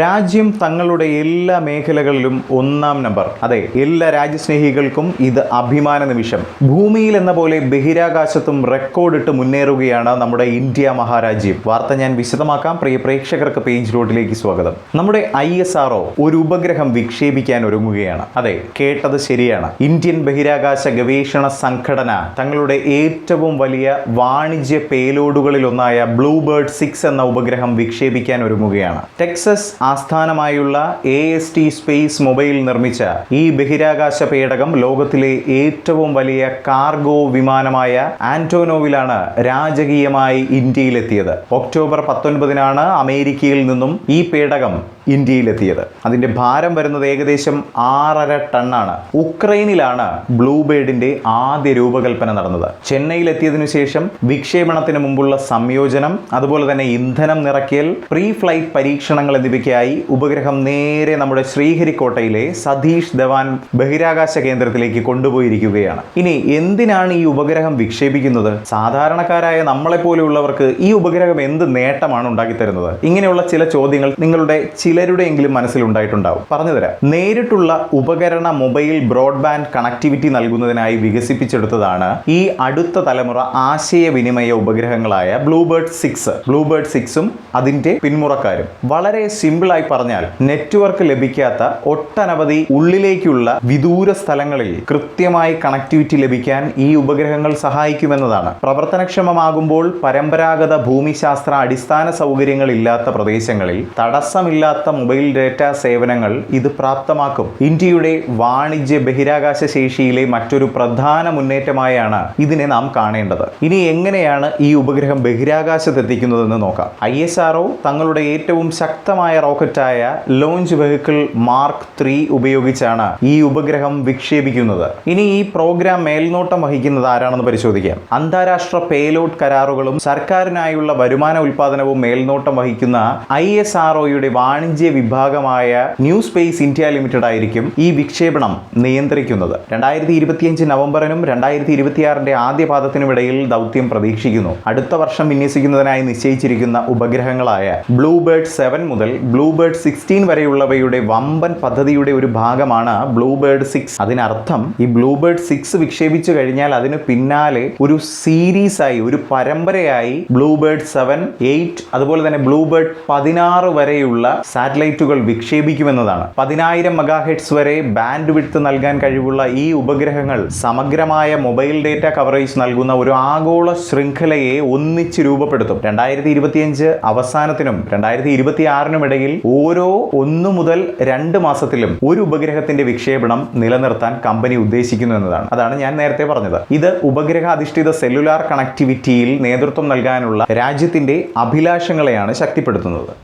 രാജ്യം തങ്ങളുടെ എല്ലാ മേഖലകളിലും ഒന്നാം നമ്പർ. അതെ എല്ലാ രാജ്യസ്നേഹികൾക്കും ഇത് അഭിമാന നിമിഷം. ഭൂമിയിൽ എന്ന പോലെ ബഹിരാകാശത്തും റെക്കോർഡിട്ട് മുന്നേറുകയാണ് നമ്മുടെ ഇന്ത്യ മഹാരാജ്യം. വാർത്ത ഞാൻ വിശദമാക്കാം. പ്രിയ പ്രേക്ഷകർക്ക് പേജ് റോഡിലേക്ക് സ്വാഗതം. നമ്മുടെ ഐ എസ് ഒരു ഉപഗ്രഹം വിക്ഷേപിക്കാൻ ഒരുങ്ങുകയാണ്. അതെ കേട്ടത് ശരിയാണ്. ഇന്ത്യൻ ബഹിരാകാശ ഗവേഷണ സംഘടന തങ്ങളുടെ ഏറ്റവും വലിയ വാണിജ്യ പേലോഡുകളിലൊന്നായ ബ്ലൂബേർഡ് സിക്സ് എന്ന ഉപഗ്രഹം വിക്ഷേപിക്കാൻ ഒരുങ്ങുകയാണ്. ടെക്സസ് ആസ്ഥാനമായുള്ള A S T Space Mobile നിർമ്മിച്ച ഈ ബഹിരാകാശ പേടകം ലോകത്തിലെ ഏറ്റവും വലിയ കാർഗോ വിമാനമായ ആന്റോനോവിലാണ് രാജകീയമായി ഇന്ത്യയിലെത്തിയത്. ഒക്ടോബർ പത്തൊൻപതിനാണ് അമേരിക്കയിൽ നിന്നും ഈ പേടകം ഇന്ത്യയിലെത്തിയത്. അതിന്റെ ഭാരം വരുന്നത് ഏകദേശം ആറര ടണ്ണാണ്. ഉക്രൈനിലാണ് ബ്ലൂ ബ്ലൂബേർഡിന്റെ ആദ്യ രൂപകൽപ്പന നടന്നത്. ചെന്നൈയിലെത്തിയതിനു ശേഷം വിക്ഷേപണത്തിന് മുമ്പുള്ള സംയോജനം അതുപോലെ തന്നെ ഇന്ധനം നിറയ്ക്കൽ പ്രീ ഫ്ലൈറ്റ് പരീക്ഷണങ്ങൾ എന്നിവയ്ക്കായി ഉപഗ്രഹം നേരെ നമ്മുടെ ശ്രീഹരിക്കോട്ടയിലെ സതീഷ് ധവാൻ ബഹിരാകാശ കേന്ദ്രത്തിലേക്ക് കൊണ്ടുപോയിരിക്കുകയാണ്. ഇനി എന്തിനാണ് ഈ ഉപഗ്രഹം വിക്ഷേപിക്കുന്നത്? സാധാരണക്കാരായ നമ്മളെപ്പോലെയുള്ളവർക്ക് ഈ ഉപഗ്രഹം എന്ത് നേട്ടമാണ് ഉണ്ടാക്കിത്തരുന്നത്? ഇങ്ങനെയുള്ള ചില ചോദ്യങ്ങൾ നിങ്ങളുടെ ചിലരുടെയെങ്കിലും മനസ്സിലുണ്ടായിട്ടുണ്ടാവും. പറഞ്ഞുതരാം നേരിട്ടുള്ള ഉപകരണ മൊബൈൽ ബ്രോഡ്ബാൻഡ് കണക്ടിവിറ്റി നൽകുന്നതിനായി വികസിപ്പിച്ചെടുത്തതാണ് ഈ അടുത്ത തലമുറ ആശയവിനിമയ ഉപഗ്രഹങ്ങളായ ബ്ലൂബേർഡ് സിക്സ് ബ്ലൂബേർഡ് സിക്സും അതിന്റെ പിന്മുറക്കാരും. വളരെ സിമ്പിളായി പറഞ്ഞാൽ നെറ്റ്വർക്ക് ലഭിക്കാത്ത ഒട്ടനവധി ഉള്ളിലേക്കുള്ള വിദൂര സ്ഥലങ്ങളിൽ കൃത്യമായി കണക്ടിവിറ്റി ലഭിക്കാൻ ഈ ഉപഗ്രഹങ്ങൾ സഹായിക്കുമെന്നതാണ്. പ്രവർത്തനക്ഷമമാകുമ്പോൾ പരമ്പരാഗത ഭൂമിശാസ്ത്ര അടിസ്ഥാന സൗകര്യങ്ങൾ ഇല്ലാത്ത പ്രദേശങ്ങളിൽ തടസ്സമില്ലാത്ത മൊബൈൽ ഡാറ്റ സേവനങ്ങൾ ഇത് പ്രാപ്തമാക്കും. ഇന്ത്യയുടെ വാണിജ്യ ബഹിരാകാശ ശേഷിയിലെ മറ്റൊരു പ്രധാന മുന്നേറ്റമായാണ് ഇതിനെ നാം കാണേണ്ടത്. ഇനി എങ്ങനെയാണ് ഈ ഉപഗ്രഹം ബഹിരാകാശത്തെത്തിക്കുന്നതെന്ന് നോക്കാം. ഐ എസ് ആർഒ തങ്ങളുടെ ഏറ്റവും ശക്തമായ റോക്കറ്റായ ലോഞ്ച് വെഹിക്കിൾ മാർക്ക് ത്രീ ഉപയോഗിച്ചാണ് ഈ ഉപഗ്രഹം വിക്ഷേപിക്കുന്നത്. ഇനി ഈ പ്രോഗ്രാം മേൽനോട്ടം വഹിക്കുന്നത് ആരാണെന്ന് പരിശോധിക്കാം. അന്താരാഷ്ട്ര പേലോഡ് കരാറുകളും സർക്കാരിനായുള്ള വരുമാന ഉൽപാദനവും മേൽനോട്ടം വഹിക്കുന്ന ഐ എസ് ആർഒയുടെ വാണിജ്യ വിഭാഗമായ ന്യൂ സ്പേസ് ഇന്ത്യ ലിമിറ്റഡ് ആയിരിക്കും ഈ വിക്ഷേപണം നിയന്ത്രിക്കുന്നത്. രണ്ടായിരത്തി ഇരുപത്തിയഞ്ച് നവംബറിനും രണ്ടായിരത്തി ഇരുപത്തിയാറിന്റെ ആദ്യ പാദത്തിനുമിടയിൽ ദൗത്യം പ്രതീക്ഷിക്കുന്നു. അടുത്ത വർഷം വിന്യസിക്കുന്നതിനായി നിശ്ചയിച്ചിരിക്കുന്ന ഉപഗ്രഹങ്ങളായ ബ്ലൂബേർഡ് സെവൻ മുതൽ ബ്ലൂബേർഡ് സിക്സ്റ്റീൻ വരെയുള്ളവയുടെ വമ്പൻ പദ്ധതിയുടെ ഒരു ഭാഗമാണ് ബ്ലൂബേർഡ് സിക്സ്. അതിനർത്ഥം ഈ ബ്ലൂബേർഡ് സിക്സ് വിക്ഷേപിച്ചു കഴിഞ്ഞാൽ അതിന് പിന്നാലെ ഒരു സീരീസ് ആയി ഒരു പരമ്പരയായി ബ്ലൂബേർഡ് സെവൻ എയ്റ്റ് അതുപോലെ തന്നെ ബ്ലൂബേർഡ് പതിനാറ് വരെയുള്ള സാറ്റലൈറ്റുകൾ വിക്ഷേപിക്കുമെന്നതാണ്. പതിനായിരം മെഗാഹെഡ്സ് വരെ ബാൻഡ് വിഡ്ത്ത് നൽകാൻ കഴിവുള്ള ഈ ഉപഗ്രഹങ്ങൾ സമഗ്രമായ മൊബൈൽ ഡേറ്റ കവറേജ് നൽകുന്ന ഒരു ആഗോള ശൃംഖലയെ ഒന്നിച്ച് രൂപപ്പെടുത്തും. രണ്ടായിരത്തി ഇരുപത്തിയഞ്ച് അവസാനത്തിനും രണ്ടായിരത്തി ഇരുപത്തി ആറിനും ഇടയിൽ ഓരോ ഒന്നു മുതൽ രണ്ട് മാസത്തിലും ഒരു ഉപഗ്രഹത്തിന്റെ വിക്ഷേപണം നിലനിർത്താൻ കമ്പനി ഉദ്ദേശിക്കുന്നു എന്നതാണ്. അതാണ് ഞാൻ നേരത്തെ പറഞ്ഞത്. ഇത് ഉപഗ്രഹ അധിഷ്ഠിത സെല്ലുലാർ കണക്ടിവിറ്റിയിൽ നേതൃത്വം നൽകാനുള്ള രാജ്യത്തിന്റെ അഭിലാഷങ്ങളെയാണ് ശക്തിപ്പെടുത്തുന്നത്.